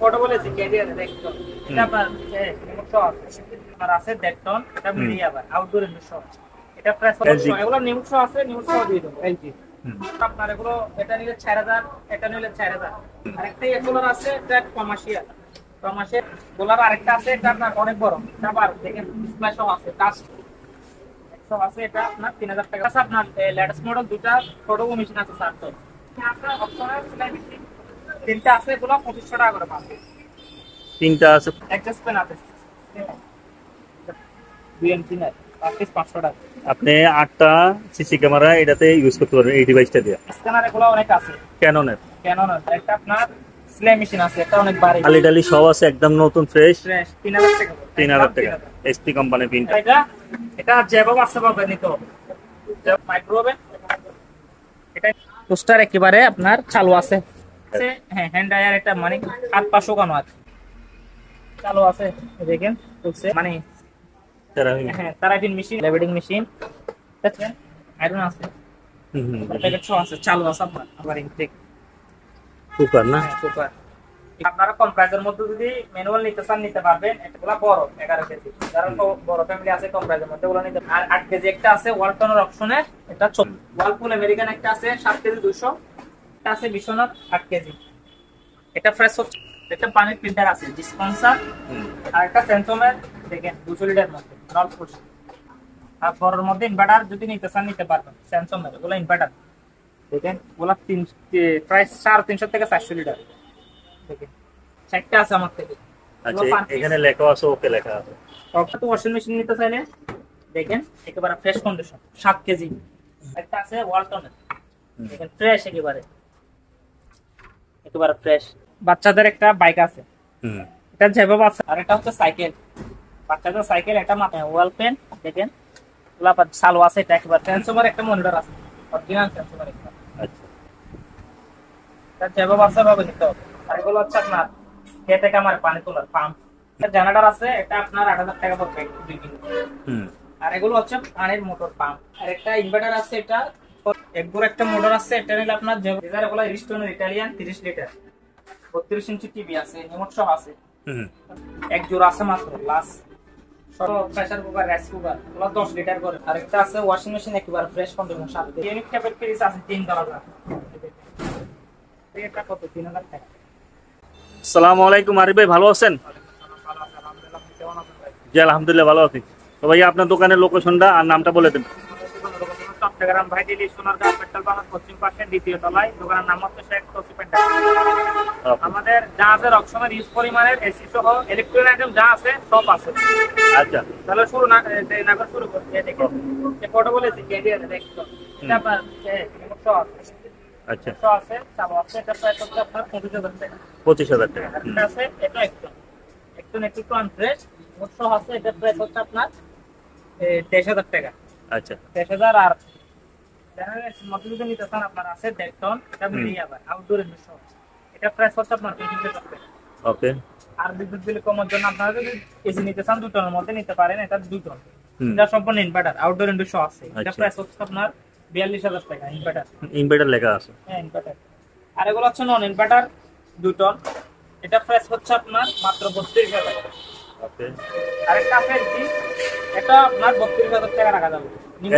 Photo বলেছি আছে দেখতো এটা আপনার আছে। আপনার আছে দেড় টন এটা মিডিয়া আবার আউটডোর ইনডোর সহ এটা প্রায় এগুলো নিমুখ আছে নিমুখ দিয়ে দেবো এলজি। আপনার এগুলো এটা নিলে চার হাজার এটা নিলে চার হাজার। আরেকটা এগুলোর আছে এটা কমার্শিয়াল কমার্শিয়াল গোলার আরেকটা আছে এটা আপনার অনেক বড়। এটা আবার দেখেন ডিসপ্লে সহ আছে টাচ সহ আছে এটা আপনার তিন হাজার টাকা। আছে আপনার লেটেস্ট মডেল দুটা ফটো মেশিন আছে স্যার তো। আপনার optional সেলাই machine তিনটা আছে এগুলো পঁচিশশো টাকা করে পাবে তিনটা আছে। অ্যাডজাস্ট পেন আছে নাই পার পিস পাঁচশো টাকা আপনি আটটা সিসি ক্যামেরা এটাতে ইউজ করতে পারবেন এই ডিভাইসটা দিয়ে। স্ক্যানার এগুলো অনেক আছে। ক্যাননের কেন না একটা আপনার সেলাই মেশিন আছে এটা অনেক ভারী আলি টালি সব আছে একদম নতুন ফ্রেশ ফ্রেশ তিন হাজার টাকা তিন হাজার টাকা। এসপি কোম্পানির প্রিন্টার এটা এটা যেভাবে আছে পাবে নিতে হবে। মাইক্রোওভেন এটা পোস্টার একেবারে আপনার চালু আছে আছে, হ্যাঁ হ্যান্ড ড্রায়ার এটা মানে হাত পা শুকানো আছে। চালু আছে দেখেন চলছে মানে হ্যাঁ তারাবিন মেশিন লেভেলিং মেশিন ঠিক আয়রন আছে। প্যাকেট সহ আছে চালু আছে আপনার আবার ইনটেক সুপার না? হ্যাঁ সুপার আপনারা কম প্রাইজের মধ্যে যদি ম্যানুয়াল নিতে চান নিতে পারবেন। এগুলা বড় এগারো কেজি। যারা বড় ফ্যামিলি আছে কম প্রাইজের মধ্যে ওগুলো নিতে আর আট কেজি একটা আছে ওয়ালটনের অপশনে এটা ওয়ালপুল আমেরিকান একটা আছে সাত কেজি দুশো এটা আছে বিশ্বনাথ আট কেজি। এটা ফ্রেশ হচ্ছে। এটা পানির ফিল্টার আছে ডিসপেন্সার আর একটা সেন্সোমের দেখেন দুশো লিটার মধ্যে নল ফুট আর বড়ের মধ্যে ইনভার্টার যদি নিতে চান নিতে পারবেন স্যামসংয়ের ওগুলো ইনভার্টার দেখেন ওগুলো তিন প্রায় সাড়ে তিনশো থেকে চারশো লিটার। দেখেন চারটা আছে আমার থেকে। আচ্ছা এখানে লেখা আছে ওকে লেখা আছে। একটা তো ওয়াশিং মেশিন নিতে চাইলে দেখেন একেবারে ফ্রেশ কন্ডিশন সাত কেজি। একটা আছে ওয়ালটনের দেখেন ফ্রেশ একেবারে। একেবারে ফ্রেশ বাচ্চাদের একটা বাইক আছে। হুম। এটা যেভাবে আছে আর এটা হচ্ছে সাইকেল বাচ্চাদের সাইকেল এটা মাথায় ওয়াল পেন দেখেন। গোলাপাত চালু আছে এটা একেবারে ট্রান্সফর্মার একটা মনিটর আছে। অরিজিনাল ট্রান্সফর্মার একটা। আচ্ছা। এটা যেভাবে আছে ভাবে নিতে হবে। আর এগুলো হচ্ছে আপনার খেতে আমার পানি তোলার পাম্প জেনারেটর আছে এটা আপনার আট হাজার টাকা পড়বে। দুই কিলো হুম। আর এগুলো হচ্ছে পানির মোটর পাম্প আর একটা ইনভার্টার আছে এটা একগুর একটা মোটর আছে এটা নিলে আপনার রিস্টোনের ইটালিয়ান তিরিশ লিটার বত্রিশ ইঞ্চি টিভি আছে রিমোট সহ আছে। হুম। এক জোড়া আছে মাত্র প্রেসার কুকার রাইস কুকার এগুলো দশ লিটার করে। আছে ওয়াশিং মেশিন একেবারে ফ্রেশ কন্ডিশন সাথে। ইউনিক ক্যাপের ফ্রিজ আছে তিন হাজার এটা কত? তিন হাজার টাকা। আসসালামু আলাইকুম আরিফ ভাই ভালো আছেন? জি আলহামদুলিল্লাহ ভালো আছি। তো ভাই আপনার দোকানের লোকেশনটা আর নামটা বলে দেন। চট্টগ্রাম ভাইডিলি সোনারগাঁও পেট্রোল পাম্পের পশ্চিম পাশে দ্বিতীয় তলায়। দোকানের নাম হচ্ছে শেখ তসি আমাদের যা আছে রকমের ইউজ পরিমাণের এসি সহ ইলেকট্রনিক আইটেম যা আছে সব আছে। আচ্ছা। তাহলে শুরু না করে শুরু করি। এই ফটো বলেছি কে দিয়ে দেখতো এটা আপনার আচ্ছা। আছে চালু আছে। এটা প্রায় আপনার পঁচিশ হাজার টাকা। পঁচিশ হাজার টাকা। আছে এটা একটু। একটু একটু আনফ্রেশ মোট সহ আছে এটা প্রাইস হচ্ছে আপনার? তেইশ হাজার টাকা। আচ্ছা। তেইশ হাজার আর জেনারেল মধ্যে যদি নিতে চান আপনার আছে আউটডোর এটা প্রাইস হচ্ছে আপনার ওকে আর বিদ্যুৎ বিল কমার জন্য আপনারা যদি এসি নিতে চান দুই টনের মধ্যে নিতে পারেন এটা টন এটা সম্পূর্ণ ইনভার্টার আউটডোর ইনডোর সহ আছে। এটা আচ্ছা। প্রাইস হচ্ছে আপনার বিয়াল্লিশ হাজার টাকা ইনভার্টার ইনভার্টার লেখা আছে। হ্যাঁ ইনভার্টার আর এগুলো হচ্ছে নন ইনভার্টার দুই টন এটা প্রাইস হচ্ছে আপনার মাত্র বত্রিশ হাজার। টাকা ওকে আর একটা আছে এলজি এটা আপনার বত্রিশ হাজার টাকা রাখা যাবে।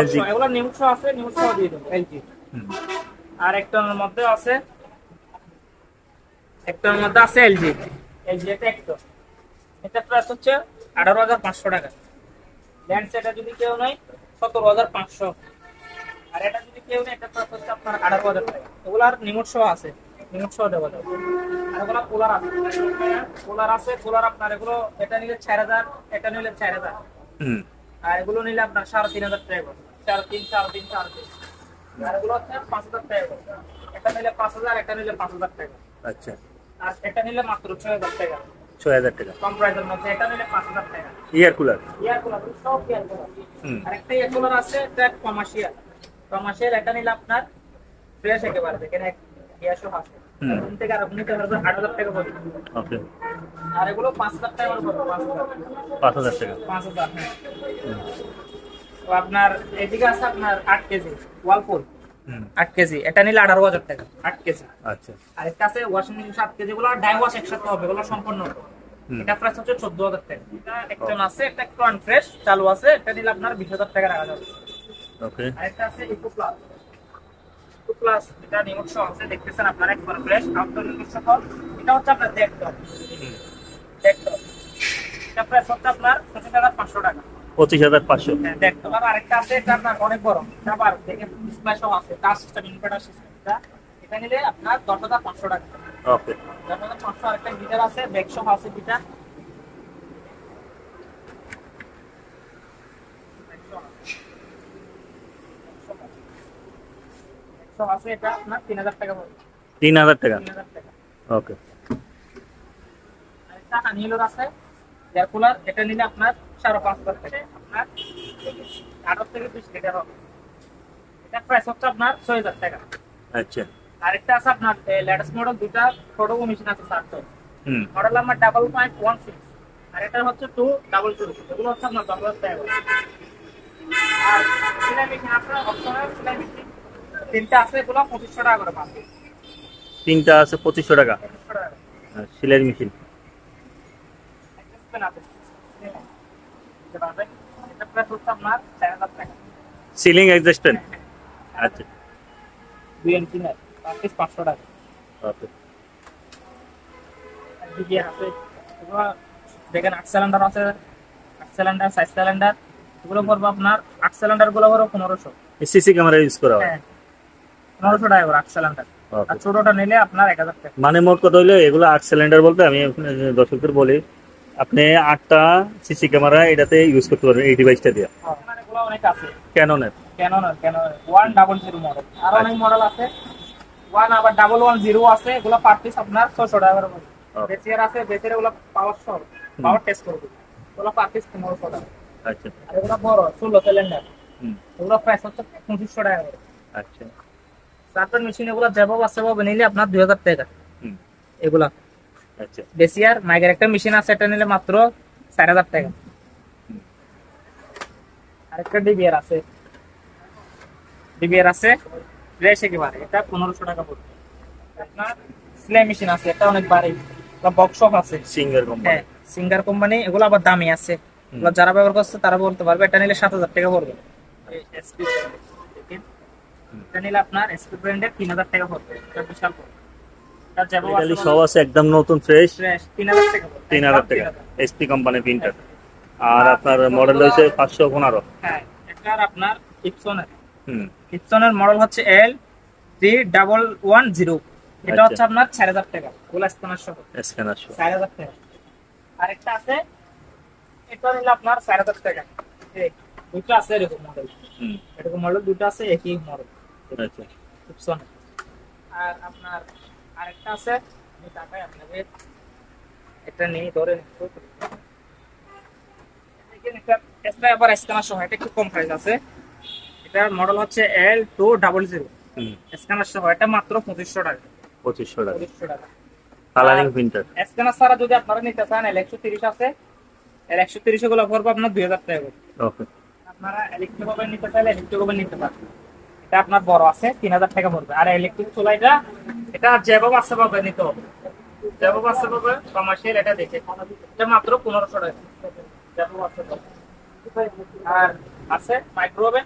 LG এগুলো আছে নিমুট দিয়ে দেবো। এলজি আর একটার মধ্যে আছে একটার মধ্যে আছে এলজি এলজি এটা একটা এটা প্রাইস হচ্ছে আঠারো হাজার পাঁচশো টাকা। ল্যান্ড সেটা যদি কেউ নেয় সতেরো হাজার পাঁচশো। আর এটা যদি কেউ নেয় এটা প্রাইস হচ্ছে আপনার আঠারো হাজার টাকা। এগুলো আর নিমুট আছে নিমুট দেওয়া যাবে। এগুলো কুলার আছে। কুলার আছে কুলার আপনার এগুলো এটা নিলে চার হাজার এটা নিলে চার হাজার। আর এগুলো নিলে আপনার সাড়ে তিন হাজার টাকা পড়বে। তিন সাড়ে তিন সাড়ে তিন। আর এগুলো হচ্ছে পাঁচ হাজার টাকা এটা নিলে পাঁচ হাজার এটা নিলে পাঁচ হাজার টাকা আচ্ছা। আর এটা নিলে মাত্র ছয় হাজার টাকা। ছয় হাজার টাকা। কম প্রাইসের মধ্যে এটা নিলে পাঁচ হাজার টাকা। ইয়ার কুলার। ইয়ার কুলার সব ইয়ার কুলার। আর একটা ইয়ার কুলার আছে এটা কমার্শিয়াল কমার্শিয়াল এটা নিলে আপনার ফ্রেশ একেবারে দেখেন এক ইয়ার সহ আছে। থেকে আর নিতে পারবেন আট হাজার টাকা পড়বে ওকে। আর এগুলো পাঁচ হাজার টাকা করে পড়বে পাঁচ হাজার। টাকা। পাঁচ হাজার হ্যাঁ। তো আপনার এদিকে আছে আপনার আট কেজি ওয়ালপুল আট কেজি এটা নিলে আঠারো হাজার টাকা আট কেজি। আচ্ছা। আরেকটা আছে ওয়াশিং মেশিন সাত কেজি গুলো ডাই ওয়াশ একসাথে হবে এগুলো সম্পূর্ণ। এটা প্রাইস হচ্ছে চোদ্দ হাজার টাকা। এটা একটা আছে একটা একটু আনফ্রেশ চালু আছে এটা নিলে আপনার বিশ হাজার টাকা রাখা যাবে। ওকে। আছে ইকো প্লাস ইকো প্লাস এটা রিমোট সহ আছে দেখতেছেন আপনারা একবার ফ্রেশ আউটডোর রিমোট সহ এটা হচ্ছে আপনার ডেকটপ ডেকটপ এটা প্রাইস হচ্ছে আপনার পঁচিশ হাজার পাঁচশো টাকা। পঁচিশ হাজার পাঁচশো। হ্যাঁ, ডেকটপ আর আরেকটা আছে এটা আপনার অনেক বড়। এটা আবার দেখেন ডিসপ্লে সহ আছে টাচ সিস্টেম ইনভার্টার সিস্টেম এটা। এটা নিলে আপনার দশ হাজার পাঁচশো টাকা। ওকে। দশ হাজার পাঁচশো আরেকটা গিটার আছে ব্যাগ সহ আছে গিটার আছে এটা আপনার তিন হাজার টাকা পড়বে। তিন হাজার টাকা? তিন হাজার টাকা। ওকে। আরেকটা হানিলোর আছে এয়ার কুলার এটা নিলে আপনার সাড়ে পাঁচ হাজার টাকা। আপনার আঠারো থেকে বিশ লিটার হবে। এটা প্রাইস হচ্ছে আপনার ছয় হাজার টাকা। আচ্ছা। আরেকটা আছে আপনার লেটেস্ট মডেল দুটা ফটো মেশিন আছে model number double point one six আর এটা হচ্ছে টু ডাবল টু এগুলো হচ্ছে আপনার টাকা আর সেলাই মেশিন আছে অপশনাল সেলাই মেশিন তিনটা আছে এগুলো পঁচিশশো টাকা করে পাবে। তিনটা আছে পঁচিশশো টাকা? সেলাই মেশিন সিলিং অ্যাডজাস্টমেন্ট আচ্ছা। দুই ইঞ্চি পাঁচশো টাকা। আছে? দেখেন আট সিলিন্ডার আছে আট সিলিন্ডার সাইজ সিলিন্ডার এগুলো পড়বে আপনার আট সিলিন্ডারগুলো পনেরোশো। সিসি ক্যামেরা ইউজ করা হয়? হ্যাঁ। পনেরোশো টাকা করে আট সিলিন্ডার আর ছোটটা নিলে আপনার এক হাজার টাকা। মানে মোট কথা হইল এগুলো আট সিলিন্ডার বলতে আমি দর্শকদের বলি আপনি আটটা সিসি ক্যামেরা এটাতে ইউজ করতে পারবেন এই ডিভাইসটা দিয়ে। মানে অনেক আছে। ক্যাননের কেন না কেন ওয়ান ডাবল জিরো মডেল আর অনেক মডেল আছে। ওয়ান আবার ডাবল ওয়ান জিরো আছে। এগুলো পার পিস আপনার ছশো টাকা করে বেসিয়ার আছে বেসিয়ার এগুলো পাওয়ার সহ পাওয়ার টেস্ট করবে। এগুলো পার পিস পনেরোশো টাকা। আচ্ছা। আর এগুলো বড় ষোলো সিলিন্ডার হুম। এগুলো প্রাইস হচ্ছে পঁচিশশো টাকা করে। আচ্ছা। চারটার মেশিন এগুলো যেভাবে আছে ভাবে নিলে আপনার দুই হাজার টাকা। হুম। এগুলা। আচ্ছা। বেসিয়ার মাইকের একটা মেশিন আছে এটা নিলে মাত্র চার হাজার টাকা। আরেকটা ডিবিআর আছে। ডিবিআর আছে ফ্রেশ একেবারে। এটা পনেরোশো টাকা পড়বে। আপনার সেলাই মেশিন আছে এটা অনেক ভারী বক্স আছে। সিঙ্গার কোম্পানি হ্যাঁ সিঙ্গার কোম্পানি এগুলো আবার দামি আছে। যারা ব্যবহার করছে তারা বলতে পারবে এটা নিলে সাত হাজার টাকা পড়বে। এটা নিলে আপনার এসপি ব্র্যান্ডের তিন হাজার টাকা পড়বে। এটা বিশাল পড়বে ইতালি সব আছে একদম নতুন ফ্রেশ ফ্রেশ তিন হাজার টাকা পড়বে। তিন হাজার টাকা। এসপি কোম্পানি প্রিন্টার আর আপনার মডেল হয়েছে পাঁচশো পনেরো। হ্যাঁ আপনার ইপসনের হুম। ইপসনের মডেল হচ্ছে L three double one zero এটা আচ্ছা। হচ্ছে আপনার চার হাজার টাকা। সহ। স্ক্যানার চার হাজার টাকা। আরেকটা আছে এটা নিলে আপনার চার হাজার টাকা। দুটো আছে এরকম মডেল হুম। এরকম মডেল দুটো আছে একই মডেল আচ্ছা। আর আপনার আরেকটা আছে আমি দেখাই আপনাকে। এটা নেই ধরে এটা আবার স্ক্যানার সহ এটা একটু কম প্রাইস আছে। এটার মডেল হচ্ছে L two double zero scanner সহ এটা মাত্র পঁচিশশো টাকা। পঁচিশশো টাকা। পঁচিশশো টাকা। কালারিং প্রিন্টার স্ক্যানার ছাড়া যদি আপনারা নিতে চান এল একশো তিরিশ আছে। এল একশো তিরিশগুলো পড়বে আপনার দুই হাজার টাকা। আপনারা ইলেকট্রিক ওভেন নিতে চাইলে ইলেকট্রিক ওভেন নিতে পারবেন এটা আপনার বড় আছে তিন হাজার টাকা পড়বে। আর ইলেকট্রিক চুলাইটা, এটা যেভাবে আছে পাবে নিতে হবে। যেভাবে আছে পাবে কমার্শিয়াল এটা দেখে। এটা মাত্র পনেরোশো টাকা। যেভাবে আছে আর আছে মাইক্রো ওভেন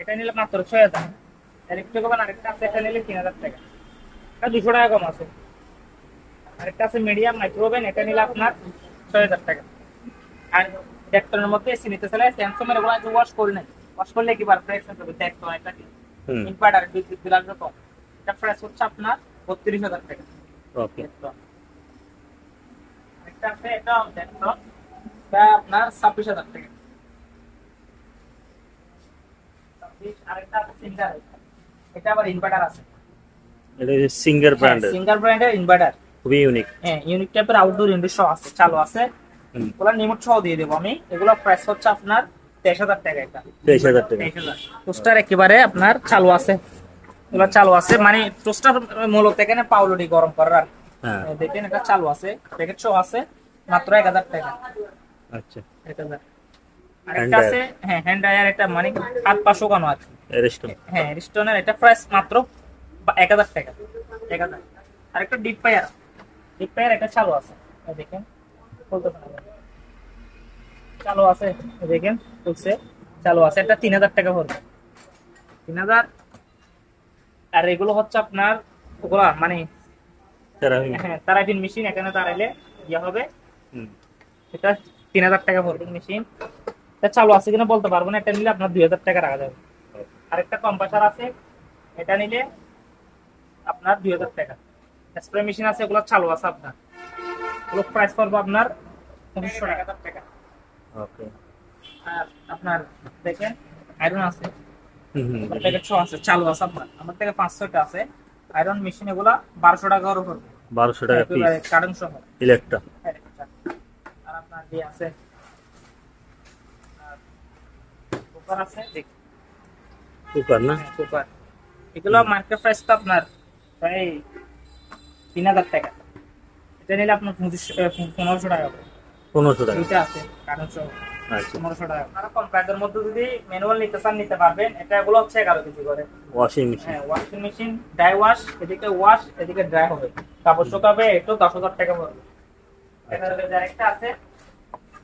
এটা নিলে মাত্র ছয় হাজার ইলেকট্রিক ওভেন আরেকটা আছে, এটা নিলে তিন হাজার টাকা। এটা দুশো টাকা কম আছে। আরেকটা আছে মিডিয়াম মাইক্রো ওভেন এটা নিলে আপনার ছয় হাজার টাকা। আর ডেক্টরের মধ্যে এসি নিতে চাইলে স্যামসাং এর ওগুলো ওয়াশ করে নাই ওয়াশ করলে ডেক্টর এটা কি হুম ইনভার্টার বিদ্যুৎ বিল আসবে কম এটা প্রাইস হচ্ছে আপনার বত্রিশ হাজার টাকা ওকে একটা আছে এটা এটা আপনার ছাব্বিশ হাজার টাকা ছাব্বিশ আরেকটা আছে সিঙ্গার এটা আবার ইনভার্টার আছে এটা সিঙ্গার ব্র্যান্ডের সিঙ্গার ব্র্যান্ডের ইনভার্টার খুবই ইউনিক হ্যাঁ ইউনিক টাইপের আউটডোর ইনডোর সহ আছে চালু আছে। সহ দিয়ে দেবো আমি। এগুলো প্রাইস হচ্ছে আপনার তেইশ হাজার টাকা টোস্টার একেবারে আপনার চালু আছে। এগুলো চালু আছে মানে টোস্টার মূলত এখানে পাউলুটি গরম করার আর। হ্যাঁ। এই দেখেন এটা চালু আছে প্যাকেট সহ আছে মাত্র এক হাজার টাকা। আচ্ছা। এক হাজার। আরেকটা আছে হ্যাঁ হ্যান্ড ড্রায়ার এটা মানে হাত পা শুকানো আছে। হ্যাঁ রিস্টনের এটা প্রাইস মাত্র এক হাজার টাকা। এক হাজার। আর একটা ডিপ পায়ার ডিপ পায়ার এটা চালু আছে। দেখেন বলতে পারেন চালু আছে দেখেন চালু আছে। এটা তিন হাজার টাকা পড়বে। তিন হাজার। আর এগুলো হচ্ছে আপনার ওগুলা মানে হ্যাঁ তারাবিন মেশিন এখানে দাঁড়াইলে ইয়ে হবে। এটা তিন হাজার টাকা পড়বে মেশিন এটা চালু আছে কিনা বলতে পারব না এটা নিলে আপনার দুই হাজার টাকা রাখা যাবে। আরেকটা কম্পাসার আছে এটা নিলে আপনার দুই হাজার টাকা। স্প্রে মেশিন আছে এগুলো চালু আছে আপনার। ওগুলো প্রাইস পড়বে আপনার পঁচিশশো টাকা টাকা। ওকে আর আপনার দেখেন আয়রন আছে। প্যাকেট সহ আছে চালু আছে আপনার। আমার থেকে পাঁচশোটা আছে। আয়রন মেশিন এগুলা বারোশো টাকা করে পড়বে। বারোশো টাকা পিস কারেন্ট সহ। ইলেকট্রা হ্যাঁ, আর আপনার দিয়ে আছে কুকার আছে দেখ- কুকার না? হ্যাঁ, কুকার এগুলো মার্কেট প্রাইস তো আপনার প্রায় তিন হাজার টাকা। এটা নিলে আপনার পঁচিশশো আহ, পনেরোশো টাকা পড়বে। পনেরোশো টাকা। দুইটা আছে কারণ আচ্ছা। পনেরোশো টাকা। আপনারা কম প্রাইসের মধ্যে যদি ম্যানুয়াল নিতে চান নিতে পারবেন। এটা এগুলো হচ্ছে এগারো কেজি করে। ওয়াশিং মেশিন হ্যাঁ ওয়াশিং মেশিন ড্রাই ওয়াশ এদিকে ওয়াশ এদিকে ড্রাই হবে। কাপড় শুকাবে একটু দশ হাজার টাকা পড়বে। এগারো কেজি আরেকটা আছে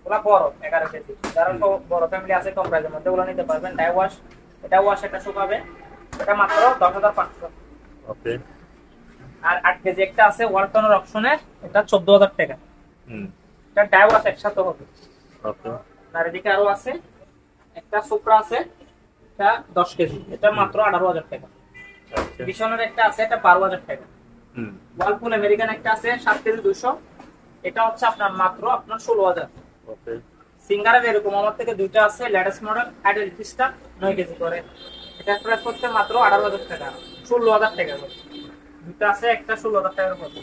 ওগুলা বড় এগারো কেজি। যারা বড় ফ্যামিলি আছে কম প্রাইসের মধ্যে ওগুলো নিতে পারবেন। ড্রাই ওয়াশ এটা ওয়াশ এটা শুকাবে। এটা মাত্র দশ হাজার পাঁচশো। ওকে। আর আট কেজি একটা আছে ওয়ালটনের অপশনে এটা চোদ্দ হাজার টাকা। হুম। এটা ড্রাই একসাথে হবে। ওকে। আর এদিকে আরও আছে একটা সুপ্রা আছে এটা দশ কেজি এটা মাত্র আঠারো হাজার টাকা। আচ্ছা। বিশনের একটা আছে এটা বারো হাজার টাকা। হুম। ওয়ালপুল আমেরিকান একটা আছে সাত কেজি দুশো এটা হচ্ছে আপনার মাত্র আপনার ষোলো হাজার। ওকে। সিঙ্গারের এরকম আমার থেকে দুইটা আছে লেটেস্ট মডেল হাইড্রোল পিসটা নয় কেজি করে। এটা প্রাইস করতে মাত্র আঠারো হাজার টাকা ষোলো হাজার টাকা করে। দুটো আছে একটা ষোলো হাজার টাকার করে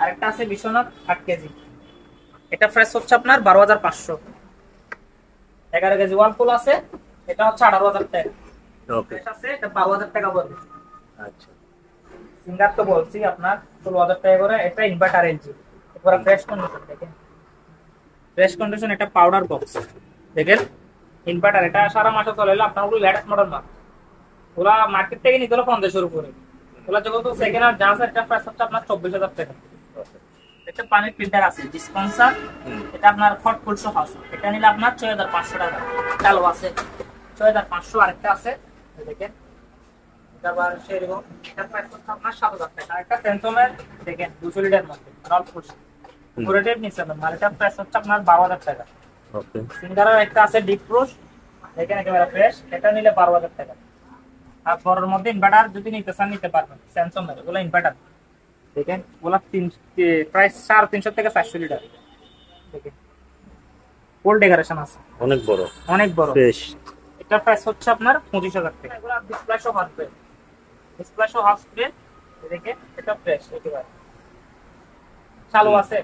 আরেকটা আছে বিশ্বনাথ আট কেজি। এটা প্রাইস হচ্ছে আপনার বারো হাজার পাঁচশো। এগারো কেজি ওয়ালপুল আছে এটা হচ্ছে আঠারো হাজার টাকা। আছে এটা বারো হাজার টাকা পড়বে আচ্ছা। সিঙ্গার তো বলছি আপনার ষোলো হাজার টাকা করে এটা ইনভার্টার এলজি এরপরে ফ্রেশ কন্ডিশন দেখেন। ফ্রেশ কন্ডিশন এটা পাউডার বক্স দেখেন ইনভার্টার এটা সারা মাসে চলে এলো আপনার ওগুলো লেটেস্ট মডেল না ওরা মার্কেট থেকে নিতে হলো পঞ্চাশের উপরে। ওগুলো যেহেতু সেকেন্ড হ্যান্ড জাহাজ একটা প্রাইস হচ্ছে আপনার চব্বিশ হাজার টাকা। একটা পানির ফিল্টার আছে ডিসপেন্সার এটা আপনার ফট আছে। এটা নিলে আপনার ছয় হাজার পাঁচশো টাকা। চালু আছে। ছয় হাজার পাঁচশো আরেকটা আছে। দেখেন। আবার সেরকম। এটার প্রাইস হচ্ছে আপনার সাত হাজার টাকা। আরেকটা স্যামসংয়ের দেখেন দুশো লিটার মধ্যে নিচ্ছে প্রাইস হচ্ছে আপনার বারো হাজার টাকা। সিঙ্গারের একটা আছে ডিপ দেখেন একেবারে ফ্রেশ এটা নিলে বারো হাজার টাকা। আর বড়ের মধ্যে ইনভার্টার যদি নিতে চান নিতে পারবেন। স্যামসং এর ওগুলো ইনভার্টার দেখেন ওগুলা তিন প্রায় সাড়ে তিনশো থেকে চারশো লিটার। দেখেন ফুল ডেকোরেশন আছে। অনেক বড়। অনেক বড়। ফ্রেশ এটার প্রাইস হচ্ছে আপনার পঁচিশ হাজার টাকা। ডিসপ্লে সহ আসবে। ডিসপ্লে সহ আসবে দেখে এটা ফ্রেশ একেবারে। চালু আছে।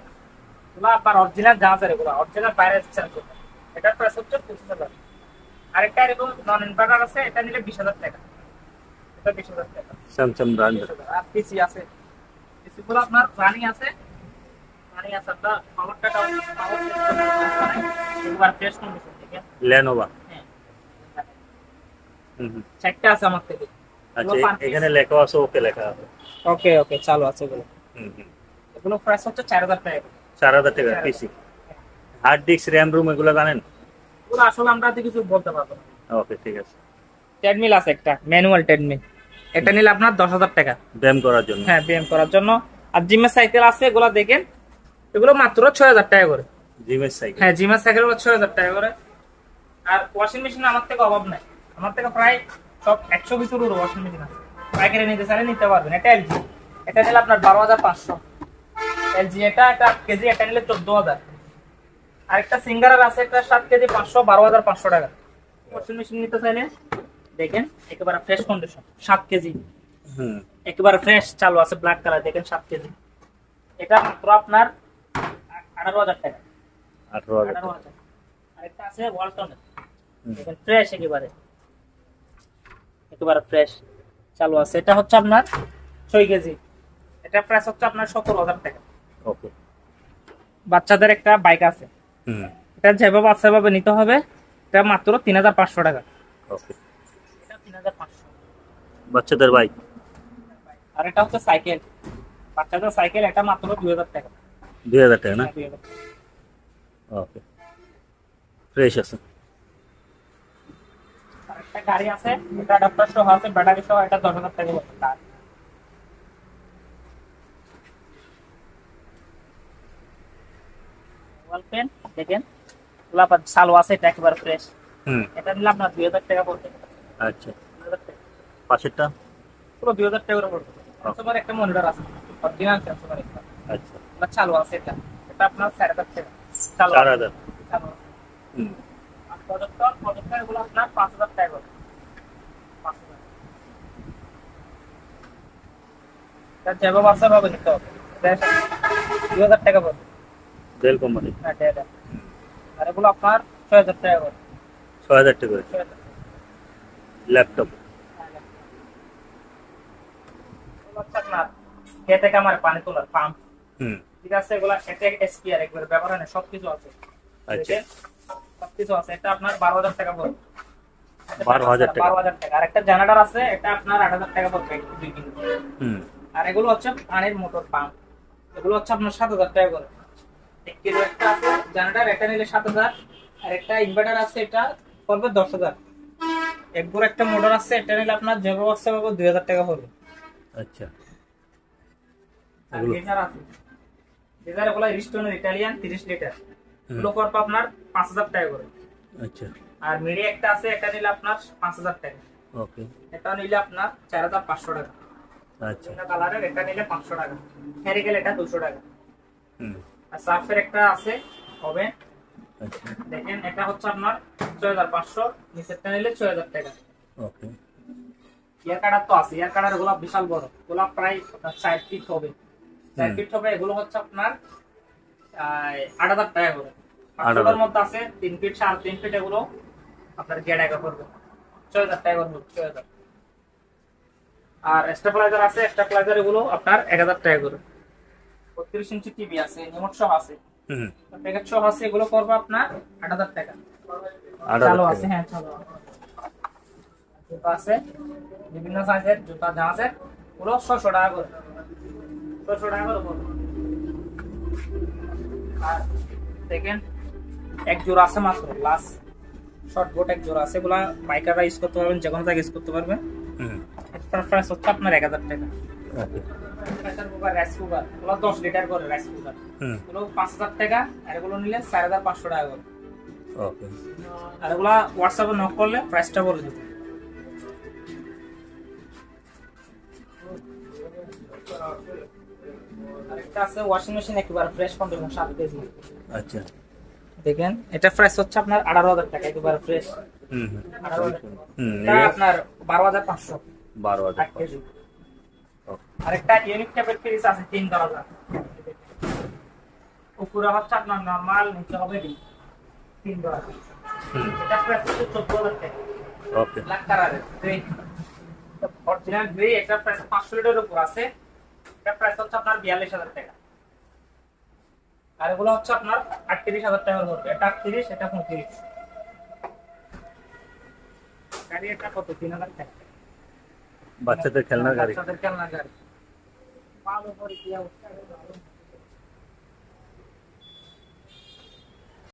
এগুলো আবার অরিজিনাল জাহাজ আর এগুলো অরিজিনাল বাইরে করবে এটার প্রাইস হচ্ছে পঁচিশ হাজার। আরেকটা এরকম নন ইনভার্টার আছে এটা নিলে বিশ হাজার টাকা। এটা বিশ হাজার টাকা। স্যামসাং ব্র্যান্ড আর পিসি আছে। পিসি আপনার রানিং আছে। রানিং আছে আপনার পাওয়ার টাকা পাওয়ার একবার ফ্রেশ কন্ডিশন থেকে। লেনোভা হ্যাঁ। চারটা আছে আমার থেকে। আচ্ছা এখানে লেখা আছে ওকে লেখা আছে। ওকে ওকে চালু আছে এগুলো। হুম হুম। এগুলো প্রাইস হচ্ছে চার হাজার টাকা। চার হাজার টাকা PC hard disk RAM ROM এগুলো জানেন? এগুলো আসলে আমরা কিছু বলতে পারব না। ওকে ঠিক আছে। ট্রেডমিল আছে একটা ম্যানুয়াল ট্রেডমিল এটা নিলে আপনার দশ হাজার টাকা। ব্যায়াম করার জন্য। হ্যাঁ ব্যায়াম করার জন্য। আর জিমের সাইকেল আছে এগুলো দেখেন। এগুলো মাত্র ছয় হাজার টাকা করে। জিমের সাইকেল হ্যাঁ জিমের সাইকেলগুলো ছয় হাজার টাকা করে। আর ওয়াশিং মেশিন আমার থেকে অভাব নাই। আমার থেকে প্রায় সব একশো পিসের উপর ওয়াশিং মেশিন আছে। পাইকারি নিতে চাইলে নিতে পারবেন। এটা এলজি এটা নিলে আপনার বারো হাজার পাঁচশো। এলজি এটা একটা কেজি এটা নিলে চোদ্দ হাজার। আরেকটা সিঙ্গারের আছে একটা সাত কেজি পাঁচশো বারো হাজার পাঁচশো টাকা। ওয়াশিং মেশিন নিতে চাইলে দেখেন একেবারে ফ্রেশ কন্ডিশন সাত কেজি। হুম। একেবারে ফ্রেশ চালু আছে ব্ল্যাক কালার দেখেন সাত কেজি। এটা মাত্র আপনার আঠারো হাজার টাকা। আঠারো হাজার আরেকটা আছে ওয়ালটনের দেখেন ফ্রেশ একেবারে। একেবারে ফ্রেশ চালু আছে। এটা হচ্ছে আপনার ছয় কেজি। এটা প্রাইস হচ্ছে আপনার সতেরো হাজার টাকা। ওকে বাচ্চাদের একটা বাইক আছে। হুম। এটা যেভাবে আছে সেভাবে নিতে হবে। এটা মাত্র তিন হাজার পাঁচশো টাকা। ওকে এটা তিন হাজার পাঁচশো বাচ্চাদের বাইক আর এটা হচ্ছে সাইকেল বাচ্চাদের সাইকেল এটা মাত্র দুই হাজার টাকা দুই হাজার টাকা না হ্যাঁ, 2000 টাকা। ওকে ফ্রেশ আছে আর একটা গাড়ি আছে এটা অ্যাডাপ্টার সহ আছে ব্যাটারি সহ এটা দশ হাজার টাকা পড়বে তার ওয়াল পেন দেখেন এগুলো আবার চালু আছে এটা একেবারে ফ্রেশ হুম এটা নিলে আপনার দুই হাজার টাকা পড়বে আচ্ছা 2000 টাকা। পাশেরটা? পুরো দুই হাজার টাকা করে সেন্সর একটা মনিটর আছে। অরিজিনাল একটা। আচ্ছা। এটা চালু আছে এটা। এটা আপনার চার হাজার টাকা। চালু চার হাজার। হুম। আর প্রজেক্টর প্রজেক্টর এগুলো আপনার পাঁচ হাজার টাকা করে। পাঁচ হাজার। এটা যেভাবে আছে ভাবে নিতে হবে। দুই হাজার টাকা পড়বে। ডেল কোম্পানি হ্যাঁ। আর এগুলো আপনার ছয় হাজার টাকা করে। ছয় হাজার টাকা করে। ল্যাপটপ এগুলো হচ্ছে আপনার খেতে কামার পানি তোলার পাম্প ঠিক আছে এগুলো এটা এসপিআর একবার ব্যবহার হয় সবকিছু আছে। আচ্ছা। সবকিছু আছে এটা আপনার বারো হাজার টাকা পড়বে। 12,000 টাকা। বারো হাজার টাকা। আর একটা জেনারেটর আছে এটা আপনার আট হাজার টাকা পড়বে দুই হুম। আর এগুলো হচ্ছে পানির মোটর পাম্প এগুলো হচ্ছে আপনার সাত হাজার টাকা করে। এক কিলো একটা আছে জেনারেটর এটা নিলে সাত হাজার। আর একটা ইনভার্টার আছে এটা পড়বে দশ হাজার। এক গুড় একটা মোটর আছে এটা নিলে আপনার যে বক্সে পাবো দুই হাজার টাকা পড়বে। আচ্ছা। আর? গিজার আছে। গিজার এগুলো রিস্টোনের ইটালিয়ান তিরিশ লিটার হুম। এগুলো আপনার পাঁচ হাজার টাকা করে। আচ্ছা। আর মিডিয়া একটা আছে এটা নিলে আপনার পাঁচ হাজার টাকা। ওকে। এটা নিলে আপনার চার হাজার পাঁচশো টাকা। আচ্ছা। বিভিন্ন কালারের এটা নিলে পাঁচশো টাকা। হেরিকেল এটা দুশো টাকা। হুম। আর সার্ফের একটা আছে হবে। আচ্ছা। দেখেন এটা হচ্ছে আপনার ছয় হাজার পাঁচশো নিচেরটা নিলে ছয় হাজার টাকা। ওকে। ইয়ার কাটার তো আছে ইয়ার কাটার এগুলো বিশাল বড়। এগুলো প্রায় চার ফিট হবে। চার ফিট হবে এগুলো হচ্ছে আপনার আট হাজার টাকা করে। আট মধ্যে আছে তিন ফিট সাড়ে তিন ফিট এগুলো আপনার গেট টাকা পড়বে ছয় হাজার টাকা করবে ছয় হাজার। আর স্টেবিলাইজার আছে স্টেবিলাইজার এগুলো আপনার এক হাজার টাকা করে। বত্রিশ ইঞ্চি টিভি আছে রিমোট সহ আছে। হুম। প্যাকেট সহ আছে এগুলো করবে আপনার আট হাজার টাকা। আট হাজার। আছে হ্যাঁ চালু আছে। জুতা আছে বিভিন্ন সাইজের জুতা যা আছে পুরো ছশো টাকা করে। ছশো টাকা করে পড়বে। আর দেখেন এক জোড়া আছে মাত্র লাস্ট শর্ট বোট এক জোড়া আছে এগুলা বাইকাররা ইউজ করতে পারবেন যে কোনো জায়গায় ইউজ করতে পারবেন। হচ্ছে আপনার এক হাজার টাকা। প্রেসার কুকার রাইস কুকার এগুলো দশ লিটার করে রাইস কুকার এগুলো পাঁচ হাজার টাকা আর এগুলো নিলে চার হাজার পাঁচশো টাকা করে। আর এগুলা হোয়াটসঅ্যাপে নক করলে প্রাইসটা বলে দেবো। আছে ওয়াশিং মেশিন একেবারে ফ্রেশ কন্ডিশন সাত কেজি। আচ্ছা। দেখেন এটা প্রাইস হচ্ছে আপনার আঠারো হাজার টাকা একেবারে ফ্রেশ হুম আপনার বারো হাজার পাঁচশো। বারো হাজার কেজি। আরেকটা ইউনিক ট্যাবের ফ্রিজ আছে তিন দরজা। উপরে হচ্ছে আপনার নর্মাল নিচে হবে। তিন দরজা। এটা হচ্ছে চোদ্দ হাজার টাকা। ওকে। কালারের গ্রে অরিজিনাল গ্রে এটা প্রাইস পাঁচশো লিটারের উপর আছে। এটা প্রাইস হচ্ছে আপনার বিয়াল্লিশ হাজার টাকা। আর এগুলো হচ্ছে আপনার আটত্রিশ হাজার টাকার মধ্যে। এটা আটত্রিশ এটা পঁয়ত্রিশ। গাড়ি এটা কত? তিন হাজার টাকা। বাচ্চাদের খেলনার গাড়ি। বাচ্চাদের খেলনার গাড়ি। পাল উপরে কি অবস্থা?